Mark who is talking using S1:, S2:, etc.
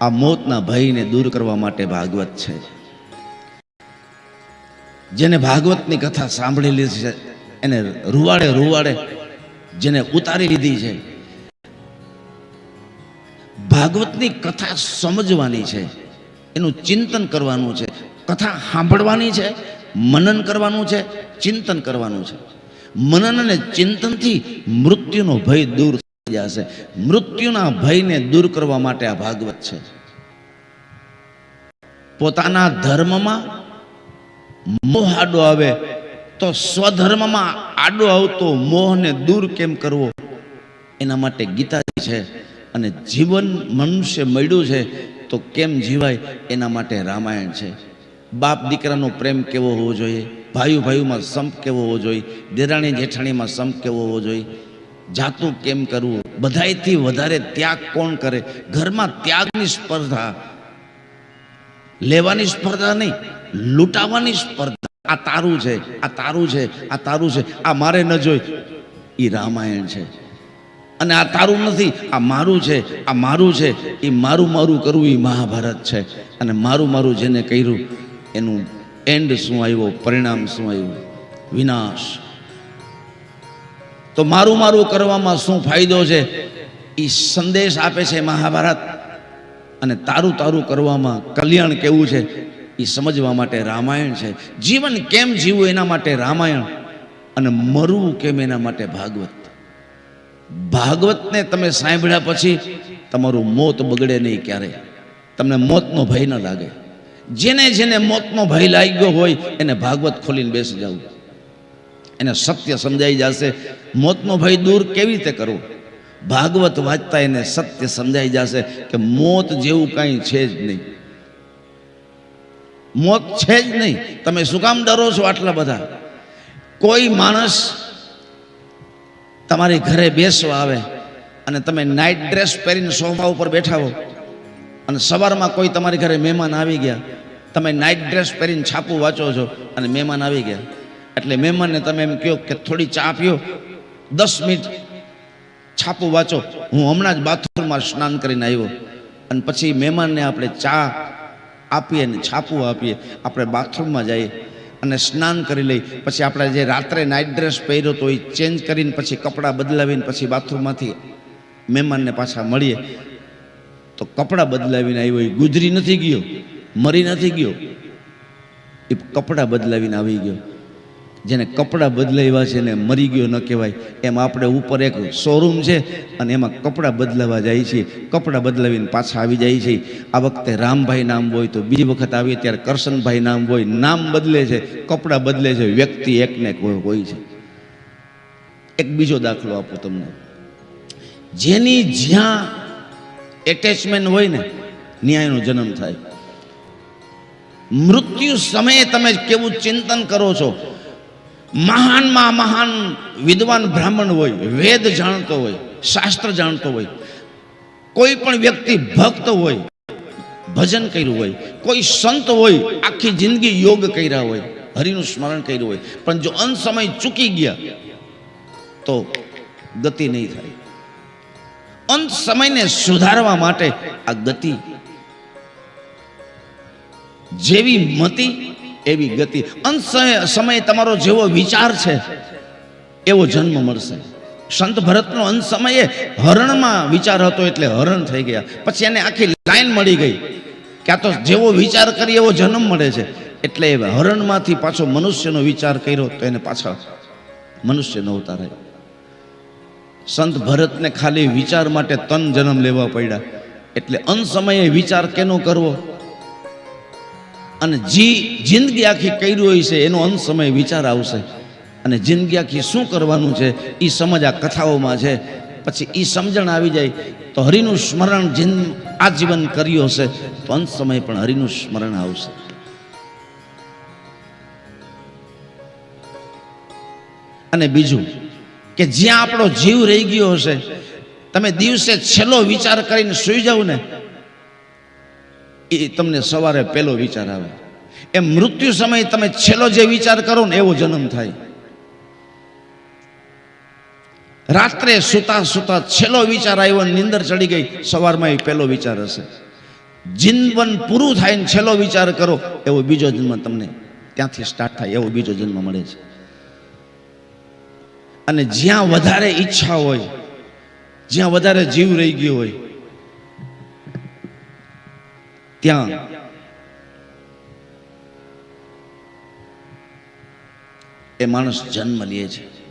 S1: આ મોતના ભયને દૂર કરવા માટે ભાગવત છે. જેને ભાગવતની કથા સાંભળેલી છે, એને રૂવાડે રૂવાડે જેને ઉતારી લીધી છે, ભાગવતની કથા સમજવાની છે, એનું ચિંતન કરવાનું છે, કથા સાંભળવાની છે, મનન કરવાનું છે, ચિંતન કરવાનું છે. મનન અને ચિંતનથી મૃત્યુનો ભય દૂર જશે મૃત્યુના ભયને દૂર કરવા માટે આ ભાગવત છે. પોતાના ધર્મમાં મોહ આડો આવે તો સ્વધર્મમાં આડો આવતો મોહને દૂર કેમ કરવો? એના માટે ગીતા છે અને જીવન મનુષ્ય મળ્યું છે તો કેમ જીવાય? એના માટે રામાયણ છે. બાપ દીકરાનો પ્રેમ કેવો હોવો જોઈએ? ભાઈ ભાઈમાં સંપ કેવો હોવો જોઈએ? દેરાણી જેઠાણીમાં સંપ કેવો હોવો જોઈએ? જાતું કેમ કરવું? બધાયથી વધારે ત્યાગ કોણ કરે? ઘરમાં ત્યાગની સ્પર્ધા. લેવાની સ્પર્ધા નહીં, લૂંટાવાની સ્પર્ધા. આ તારું છે, આ તારું છે, આ તારું છે, આ મારે ન જોઈ. એ રામાયણ છે. અને આ તારું નથી, આ મારું છે, આ મારું છે એ મારું મારું કરવું એ મહાભારત છે. અને મારું મારું જેને કર્યું, એનું એન્ડ શું આવ્યો? પરિણામ શું આવ્યું? વિનાશ. તો મારું મારું કરવામાં શું ફાયદો છે? એ સંદેશ આપે છે મહાભારત. અને તારું તારું કરવામાં કલ્યાણ કેવું છે? એ સમજવા માટે રામાયણ છે. જીવન કેમ જીવવું એના માટે રામાયણ? અને મરવું કેમ એના માટે ભાગવત? ભાગવતને તમે સાંભળ્યા પછી તમારું મોત બગડે નહીં ક્યારે? તમને મોતનો ભય ન લાગે. જેને જેને મોતનો ભય લાગ્યો હોય એને ભાગવત ખોલીને બેસી જવું એને સત્ય સમજાઈ જશે. મોતનો ભય દૂર કેવી રીતે કરવો? ભાગવત વાંચતા એને સત્ય સમજાઈ જશે કે મોત જેવું કાંઈ છે જ નહીં. મોત છે જ નહીં. તમે શું કામ ડરો છો આટલા બધા? કોઈ માણસ તમારી ઘરે બેસવા આવે અને તમે નાઇટ ડ્રેસ પહેરીને સોફા ઉપર બેઠા હો અને સવારમાં કોઈ તમારી ઘરે મહેમાન આવી ગયા, તમે નાઇટ ડ્રેસ પહેરીને છાપું વાંચો છો અને મહેમાન આવી ગયા. એટલે મહેમાનને તમે એમ કહો કે થોડી ચા પીઓ. દસ મિનિટ છાપું વાંચો. હું હમણાં જ બાથરૂમમાં સ્નાન કરીને આવ્યો. અને પછી મહેમાનને આપણે ચા આપીએ અને છાપું આપીએ. આપણે બાથરૂમમાં જઈએ અને સ્નાન કરી લઈ પછી આપણે જે રાત્રે નાઇટ ડ્રેસ પહેર્યો તો એ ચેન્જ કરીને પછી કપડાં બદલાવીને પછી બાથરૂમમાંથી મહેમાનને પાછા મળીએ. તો કપડાં બદલાવીને આવ્યો. એ ગુજરી નથી ગયો. મરી નથી ગયો. એ કપડાં બદલાવીને આવી ગયો. જેને કપડાં બદલાવ્યા છે ને મરી ગયો ન કહેવાય, એમ આપણે ઉપર એક શોરૂમ છે અને એમાં કપડાં બદલાવા જાય છે. કપડાં બદલાવીને પાછા આવી જાય છે. આ વખતે રામભાઈ નામ હોય તો બીજી વખત આવીએ ત્યારે કરશનભાઈ નામ હોય, નામ બદલે છે, કપડાં બદલે છે, વ્યક્તિ એકને એક હોય હોય છે. એક બીજો દાખલો આપું તમને. જેની જ્યાં એટેચમેન્ટ હોય ને, ન્યાયનો જન્મ થાય. મૃત્યુ સમયે તમે કેવું ચિંતન કરો છો? મહાનમાં મહાન વિદ્વાન બ્રાહ્મણ હોય, વેદ જાણતો હોય, શાસ્ત્ર જાણતો હોય, કોઈ પણ વ્યક્તિ ભક્ત હોય, ભજન કર્યું હોય, કોઈ સંત હોય, આખી જિંદગી યોગ કર્યા હોય, હરિનું સ્મરણ કર્યું હોય, પણ જો અંત સમય ચૂકી ગયા, તો ગતિ નહીં થાય. અંત સમયને સુધારવા માટે આ ગતિ જેવી મતિ એવી ગતિ. અંત સમય- તમારો જેવો વિચાર છે, એવો જન્મ મળશે. સંત ભરતનો અંત સમયે હરણમાં વિચાર હતો એટલે હરણ થઈ ગયા. પછી એને આખી લાઈન મળી ગઈ કે આ તો જેવો વિચાર કરી એવો જન્મ મળે છે. એટલે હરણમાંથી પાછો મનુષ્યનો વિચાર કર્યો તો એને પાછા મનુષ્યનો રહ્યા સંત ભરતને ખાલી વિચાર માટે તન જન્મ લેવા પડ્યા. એટલે અંત સમયે વિચાર કેનો કરવો? અને જી જિંદગી આખી કર્યું હોય છે, એનો અંત સમય વિચાર આવશે. અને જિંદગી આખી શું કરવાનું છે એ સમજ આ કથાઓમાં છે. પછી એ સમજણ આવી જાય, તો હરિનું સ્મરણ જીન આજીવન કર્યું હશે, તો અંત સમય પણ હરિનું સ્મરણ આવશે. અને બીજું કે જ્યાં આપણો જીવ રહી ગયો હશે, તમે દિવસે છેલ્લો વિચાર કરીને સૂઈ જાવ ને એ તમને સવારે પહેલો વિચાર આવે. એ મૃત્યુ સમયે તમે છેલ્લો જે વિચાર કરો ને એવો જન્મ થાય. રાત્રે સુતા સુતા છેલ્લો વિચાર આવ્યો નીંદર ચડી ગઈ, સવારમાં એ પહેલો વિચાર હશે. જીવન પૂરું થાય ને છેલ્લો વિચાર કરો, એવો બીજો જન્મ તમને ત્યાંથી સ્ટાર્ટ થાય, એવો બીજો જન્મ મળે છે. અને જ્યાં વધારે ઈચ્છા હોય, જ્યાં વધારે જીવ રહી ગયો હોય ત્યાં. એ માણસ જન્મ લે છે.